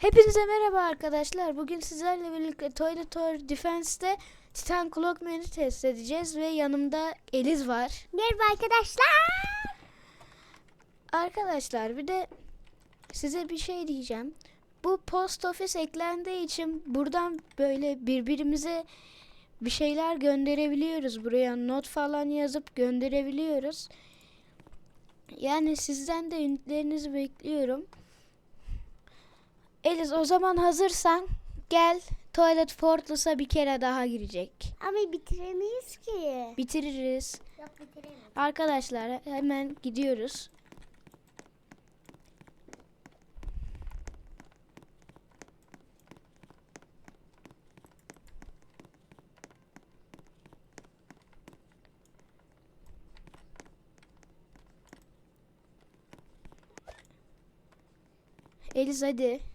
Hepinize merhaba arkadaşlar. Bugün sizlerle birlikte Toilet Defense'te Titan Clockman'ı test edeceğiz ve yanımda Eliz var. Merhaba arkadaşlar. Arkadaşlar bir de size bir şey diyeceğim. Bu post office eklendiği için buradan böyle birbirimize bir şeyler gönderebiliyoruz. Buraya not falan yazıp gönderebiliyoruz. Yani sizden de ünitlerinizi bekliyorum. Eliz o zaman hazırsan gel Toilet Fortress'a bir kere daha girecek. Ama bitiremeyiz ki. Bitiririz. Yok bitiremeyiz. Arkadaşlar hemen gidiyoruz. Eliz hadi.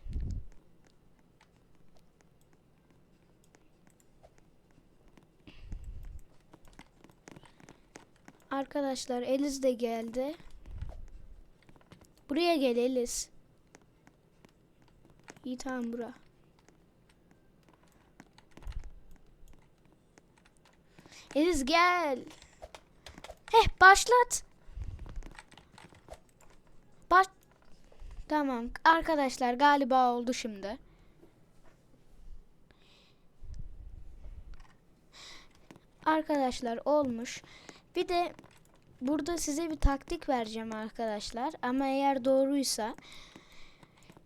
Arkadaşlar Eliz de geldi. Buraya gel Eliz. İyi tamam bura. Eliz gel. Heh başlat. Baş... Tamam arkadaşlar galiba oldu şimdi. Arkadaşlar olmuş. Bir de burada size bir taktik vereceğim arkadaşlar. Ama eğer doğruysa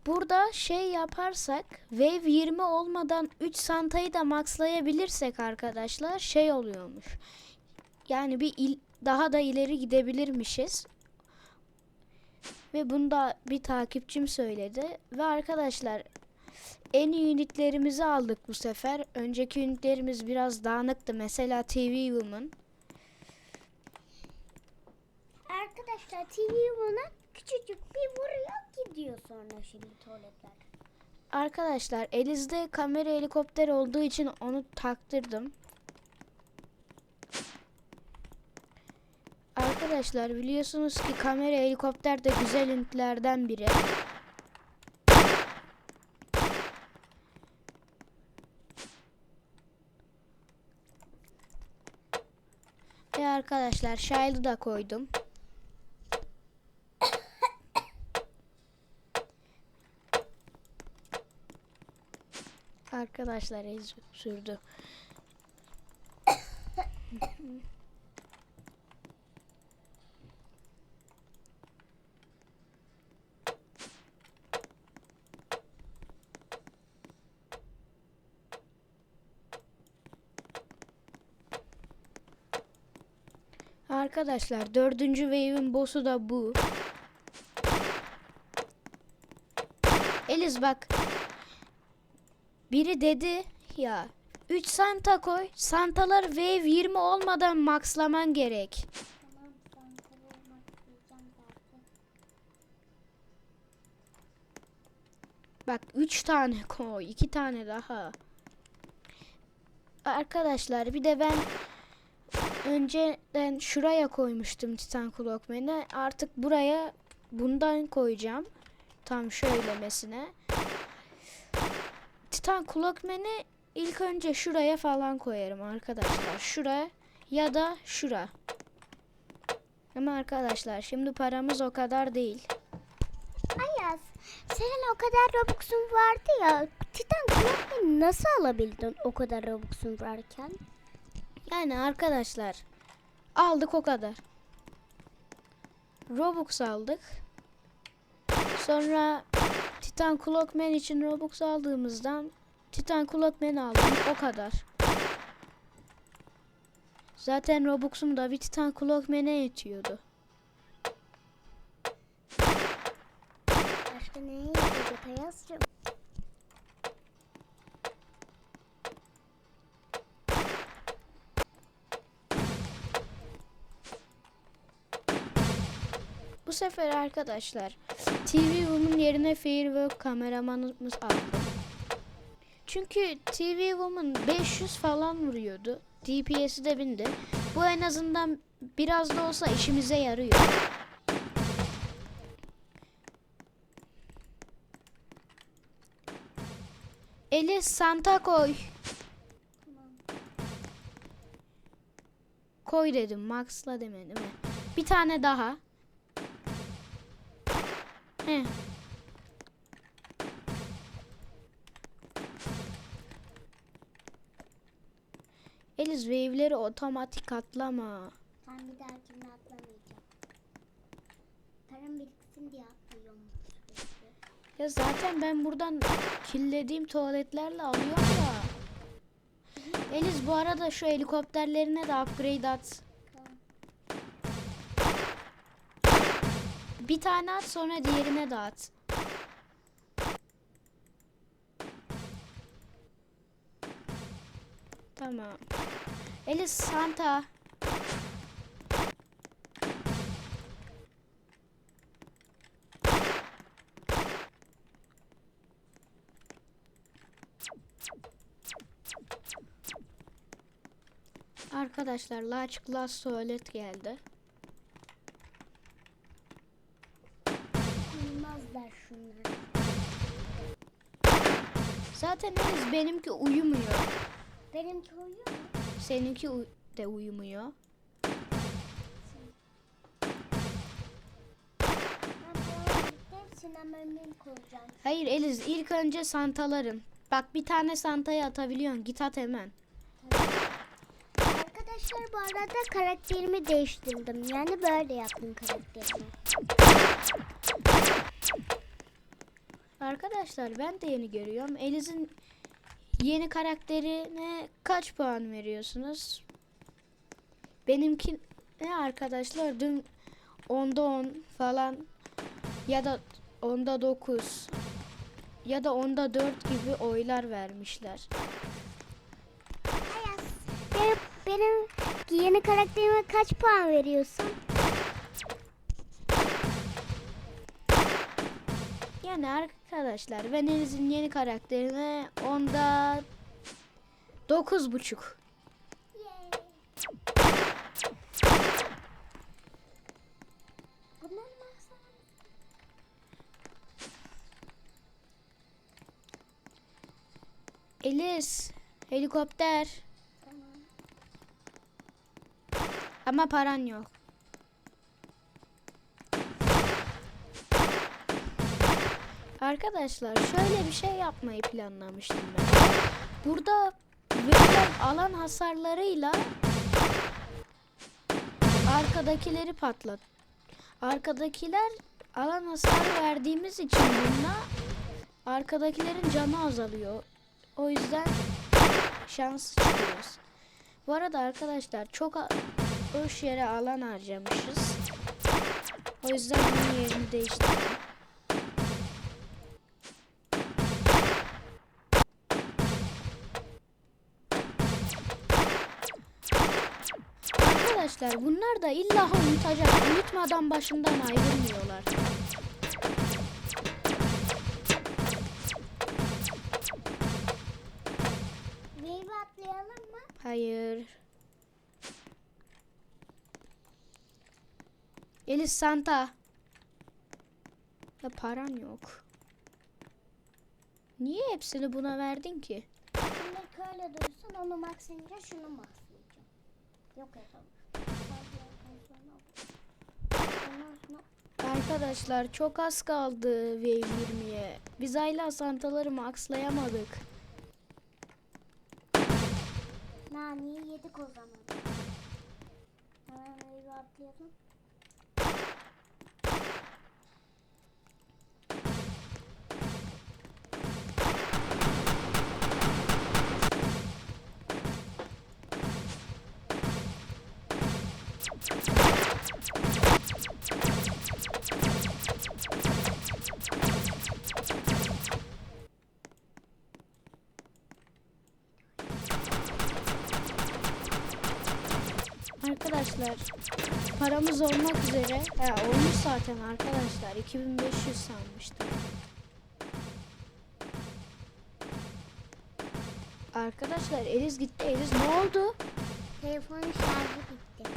burada şey yaparsak wave 20 olmadan 3 santayı da maxlayabilirsek arkadaşlar şey oluyormuş. Yani bir il, daha da ileri gidebilirmişiz. Ve bunu da bir takipçim söyledi. Ve arkadaşlar en iyi ünitlerimizi aldık bu sefer. Önceki ünitlerimiz biraz dağınıktı. Mesela TV Woman. Arkadaşlar TV buna küçücük bir vuruyor gidiyor sonra şimdi tuvaletler. Arkadaşlar Eliz'de kamera helikopter olduğu için onu taktırdım. Arkadaşlar biliyorsunuz ki kamera helikopter de güzel ünitlerden biri. Ve arkadaşlar Shield'ı da koydum. Arkadaşlar el sürdü. Arkadaşlar dördüncü wave'in boss'u da bu. Eliz bak. Biri dedi ya 3 santa koy. Santalar wave 20 olmadan maxlaman gerek. Bak 3 tane koy. 2 tane daha. Arkadaşlar bir de ben önceden şuraya koymuştum Titan Clockman'ı. Artık buraya bundan koyacağım. Tam şöylemesine. Titan Clockman'ı ilk önce şuraya falan koyarım arkadaşlar. Şuraya ya da şura. Ama arkadaşlar şimdi paramız o kadar değil. Ayaz senin o kadar Robux'un vardı ya. Titan Clockman'ı nasıl alabildin o kadar Robux'un varken? Yani arkadaşlar aldık o kadar. Robux aldık. Sonra Titan Clockman için Robux aldığımızdan Titan Clockman aldım o kadar. Zaten Robux'um da bir Titan Clockman'e yetiyordu. Başka ne yapacak Ayaz'cığım? Bu sefer arkadaşlar TV Woman yerine Firework kameramanımız aldı. Çünkü TV Woman 500 falan vuruyordu. DPS'i de bindi. Bu en azından biraz da olsa işimize yarıyor. Eli Santa koy. Koy dedim. Max'la demedim? Bir tane daha. Heh. Eliz wave'leri otomatik atlama. Ben bir dahakine atlamayacağım. Param biriksin diye atlıyorum. Ya zaten ben buradan killediğim tuvaletlerle alıyorum da. Eliz bu arada şu helikopterlerine de upgrade at. Bir tane at sonra diğerine de at. Tamam. Eliz Santa. Arkadaşlar Large Glass tuvalet geldi. Uyumazlar şunlar. Zaten Eliz benimki uyumuyor. Benimki uyuyor mu? Seninki de uyumuyor. Hayır Eliz ilk önce santaların. Bak bir tane santayı atabiliyorsun. Git at hemen. Arkadaşlar bu arada karakterimi değiştirdim. Yani böyle yaptım karakterimi. Arkadaşlar ben de yeni görüyorum. Eliz'in yeni karakterine kaç puan veriyorsunuz? Benimki ne arkadaşlar dün 10'da 10 falan ya da 10'da 9 ya da 10'da 4 gibi oylar vermişler. Benim, benim yeni karakterime kaç puan veriyorsun? Yani arkadaşlar ben Eliz'in yeni karakterine onda 9.5. Bunlar mı aslında? Eliz helikopter Tamam. ama paran yok. Arkadaşlar şöyle bir şey yapmayı planlamıştım ben. Burada verilen alan hasarlarıyla arkadakileri patlat. Arkadakiler alan hasarı verdiğimiz için bununla arkadakilerin canı azalıyor. O yüzden şans çıkıyoruz. Bu arada arkadaşlar çok boş yere alan harcamışız. O yüzden bunun yerini değiştirdim. Arkadaşlar bunlar da illa unutacak. Unutmadan başından ayrılmıyorlar. Wave atlayalım mı? Hayır. Elis Santa. Ya paran yok. Niye hepsini buna verdin ki? Şimdi öyle dursun onu maxlayınca şunu maxlayacağım. Yok yapalım. Ondan sonra Arkadaşlar çok az kaldı Wave 20'ye. Biz hala Santaları maxlayamadık. Nani'yi yedik o zaman. Hemen atlayalım. Arkadaşlar paramız olmak üzere. He, olmuş zaten arkadaşlar. 2500 sanmıştım. Arkadaşlar Eliz gitti. Eliz ne oldu? Telefonun şarjı bitti.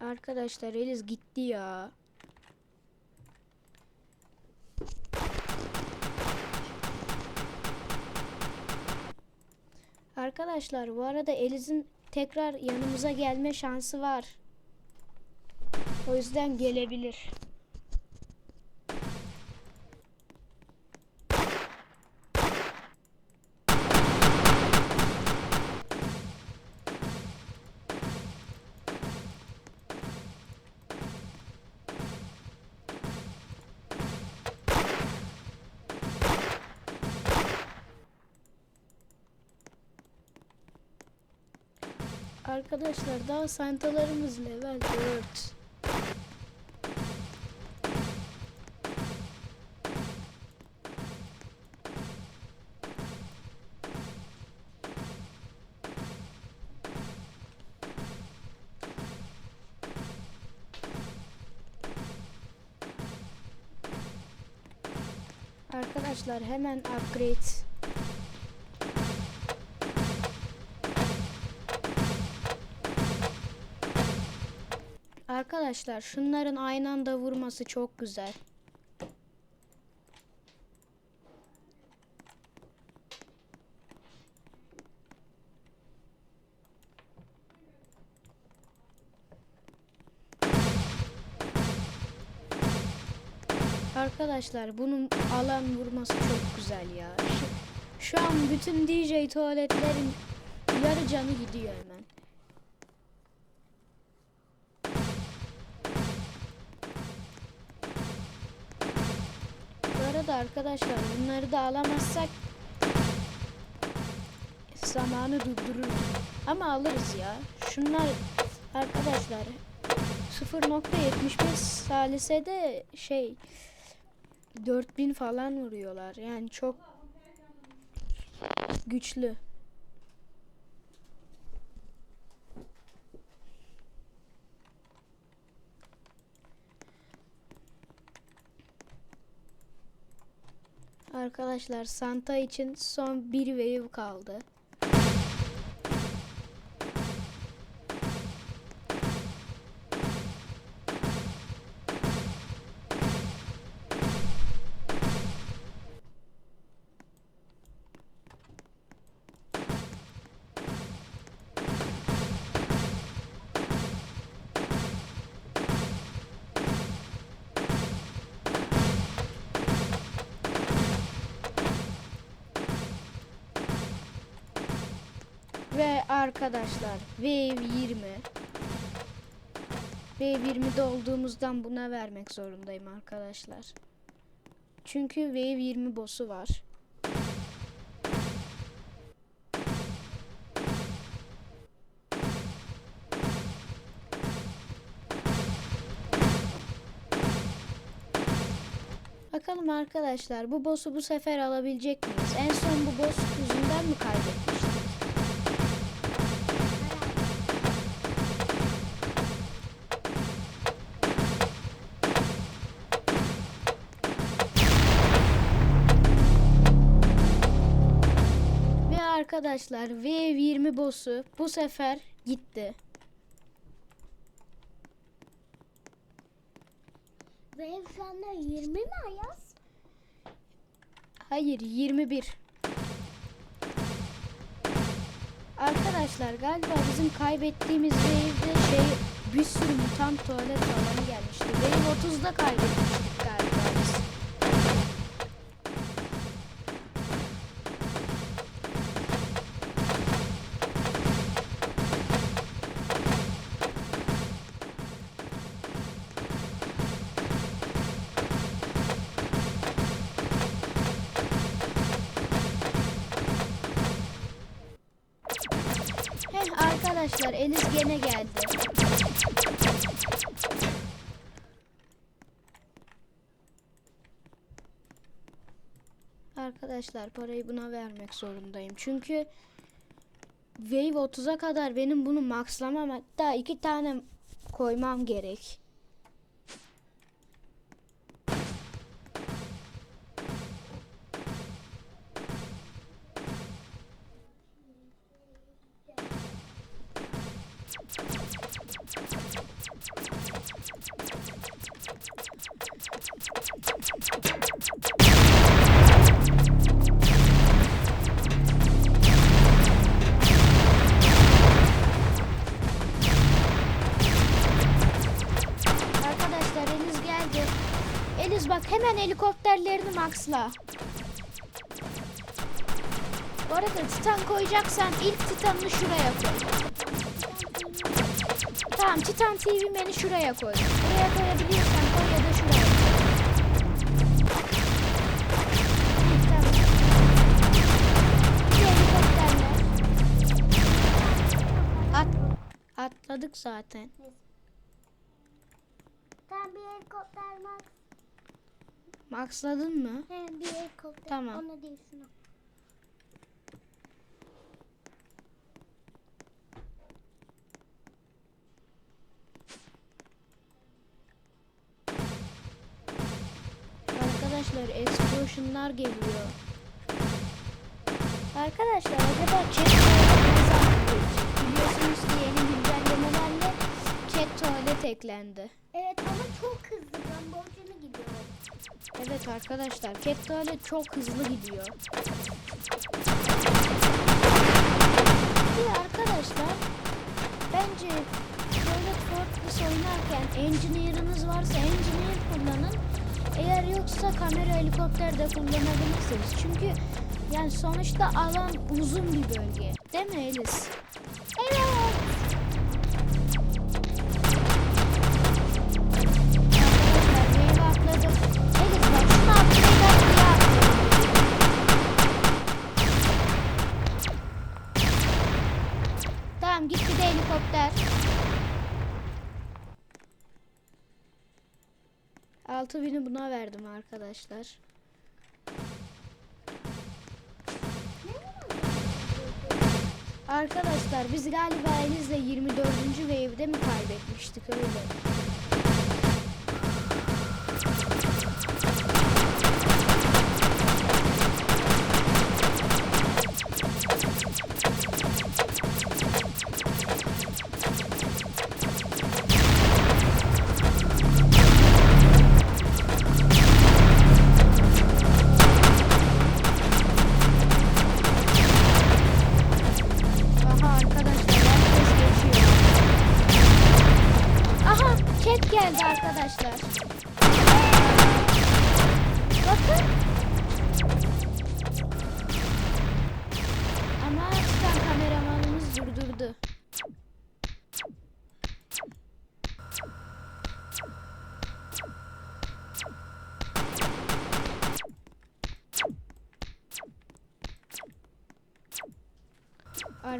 Arkadaşlar Eliz gitti ya. Arkadaşlar bu arada Eliz'in tekrar yanımıza gelme şansı var. O yüzden gelebilir. Arkadaşlar daha santalarımız level 4. Arkadaşlar hemen upgrade Arkadaşlar şunların aynı anda vurması çok güzel. Arkadaşlar bunun alan vurması çok güzel ya. Şu, şu an bütün DJ tuvaletlerin yarı canı gidiyor hemen. Arkadaşlar bunları da alamazsak zamanı durdurur. Ama alırız ya. Şunlar arkadaşlar 0.75 salisede şey 4000 falan vuruyorlar. Yani çok güçlü. Arkadaşlar Santa için son bir wave kaldı. Arkadaşlar Wave 20 Wave 20'de olduğumuzdan buna vermek zorundayım arkadaşlar. Çünkü Wave 20 boss'u var. Bakalım arkadaşlar bu boss'u bu sefer alabilecek miyiz? En son bu boss yüzünden mi kaybetmiştik? Arkadaşlar V20 boss'u bu sefer gitti. Ve şu anda 20 mi Ayaz? Hayır 21. Arkadaşlar galiba bizim kaybettiğimiz wave'de şey bir sürü mutant tuvalet falan gelmişti. Wave 30'da kaybetmiştik galiba biz. Arkadaşlar parayı buna vermek zorundayım. Çünkü Wave 30'a kadar benim bunu maxlamam hatta iki tane koymam gerek. Bu arada titan koyacaksan ilk titanını şuraya koy. Tamam Titan TV beni şuraya koy. Buraya koyabiliyorsan koy ya da şuraya koy. At, atladık zaten. Tamam bir helikopter var. Maxladın mı? He bir helikopter. Tamam. Onu değil şunu. Arkadaşlar explosionlar geliyor. Arkadaşlar acaba chat? Biliyorsunuz ki yeni güncellemelerle chat tuvalet eklendi. Evet ama çok hızlı. Lamborghini gidiyor. Evet arkadaşlar cat tuvalet çok hızlı gidiyor. Bir arkadaşlar bence tuvalet Fortress oynarken engineer'ınız varsa engineer kullanın. Eğer yoksa kamera helikopter de kullanabilirsiniz. Çünkü yani sonuçta alan uzun bir bölge. Değil mi Elis? Evet. 6000'i buna verdim arkadaşlar. Arkadaşlar biz galiba Eliz'le 24. wave'de mi kaybetmiştik öyle?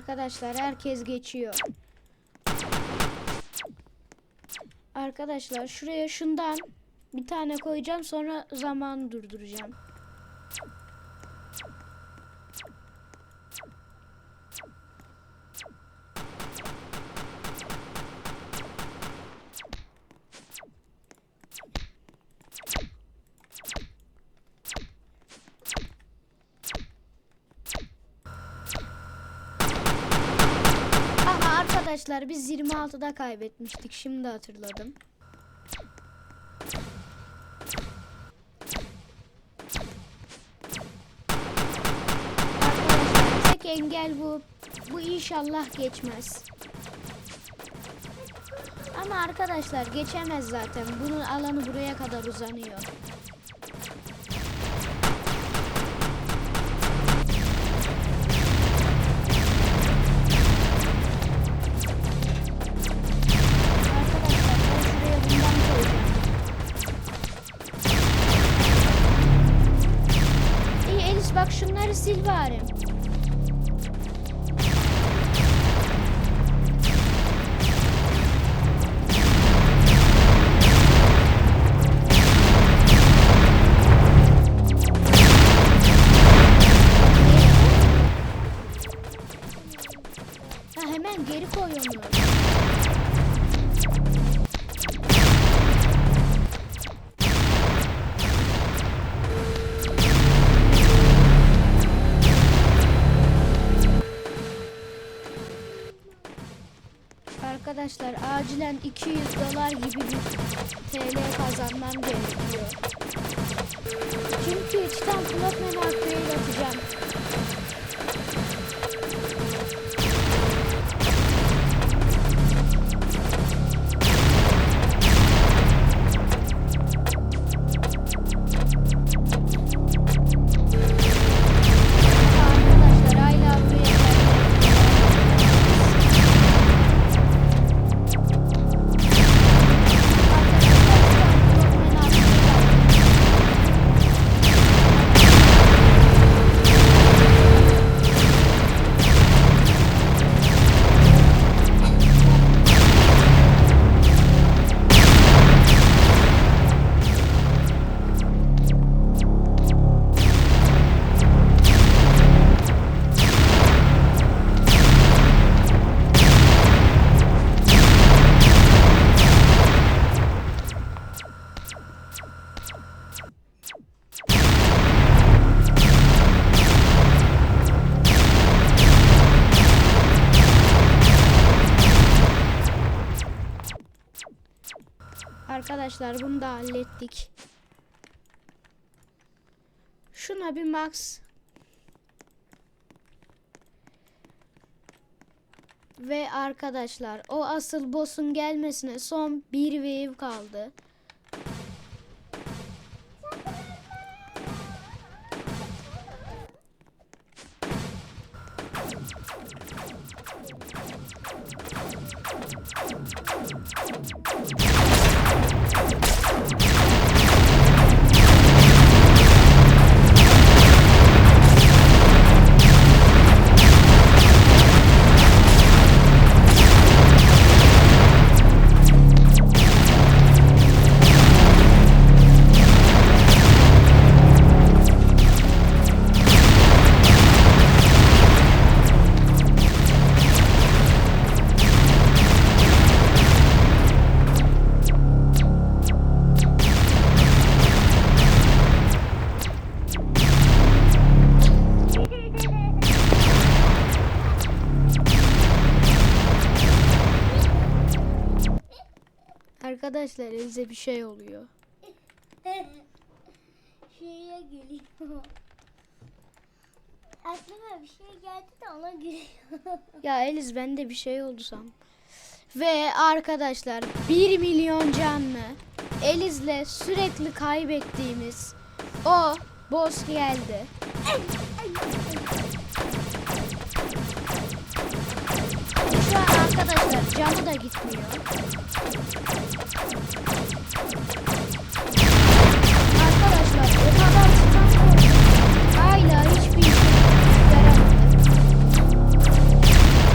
Arkadaşlar herkes geçiyor. Arkadaşlar şuraya şundan bir tane koyacağım sonra zamanı durduracağım. Arkadaşlar biz 26'da kaybetmiştik. Şimdi hatırladım. Arkadaşlar tek engel bu. Bu inşallah geçmez. Ama arkadaşlar geçemez zaten. Bunun alanı buraya kadar uzanıyor. Arkadaşlar bunu da hallettik. Şuna bir max. Ve arkadaşlar o asıl boss'un gelmesine son bir wave kaldı. Şey oluyor. Şeye gülüyor. Aklıma bir şey geldi de ona gülüyor. Ya Eliz bende bir şey oldu sandım. Ve arkadaşlar 1 milyon canlı Eliz'le sürekli kaybettiğimiz o boss geldi. Arkadaşlar canı da gitmiyor. Arkadaşlar o kadar korktum. Hala hiçbir işe yaramadı.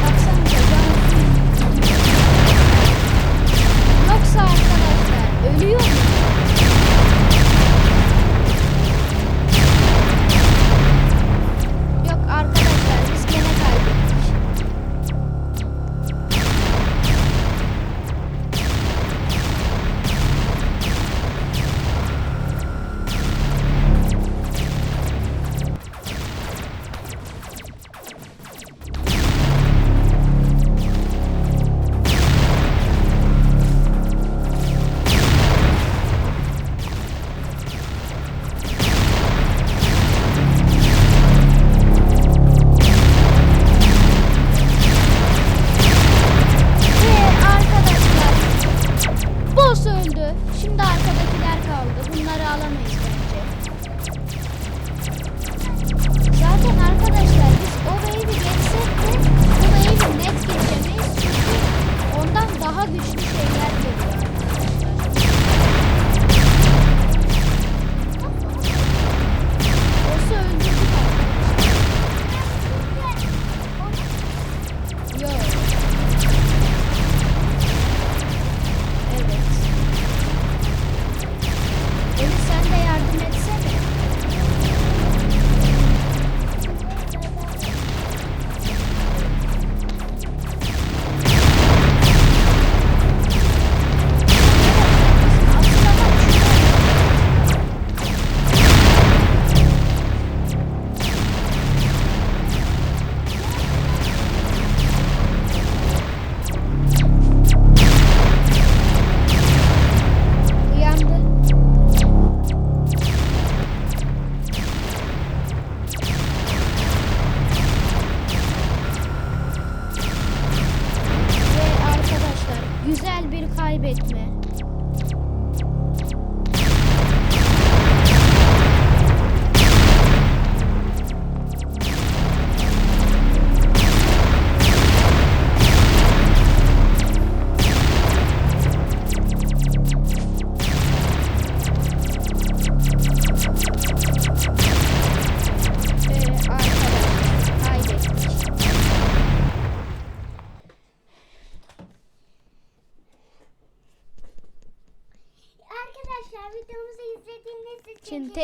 Baksanıza canı Yoksa arkadaşlar ölüyor mu?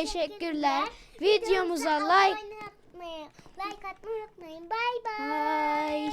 Teşekkürler. Videomuza like like atmayı unutmayın. Bay bay.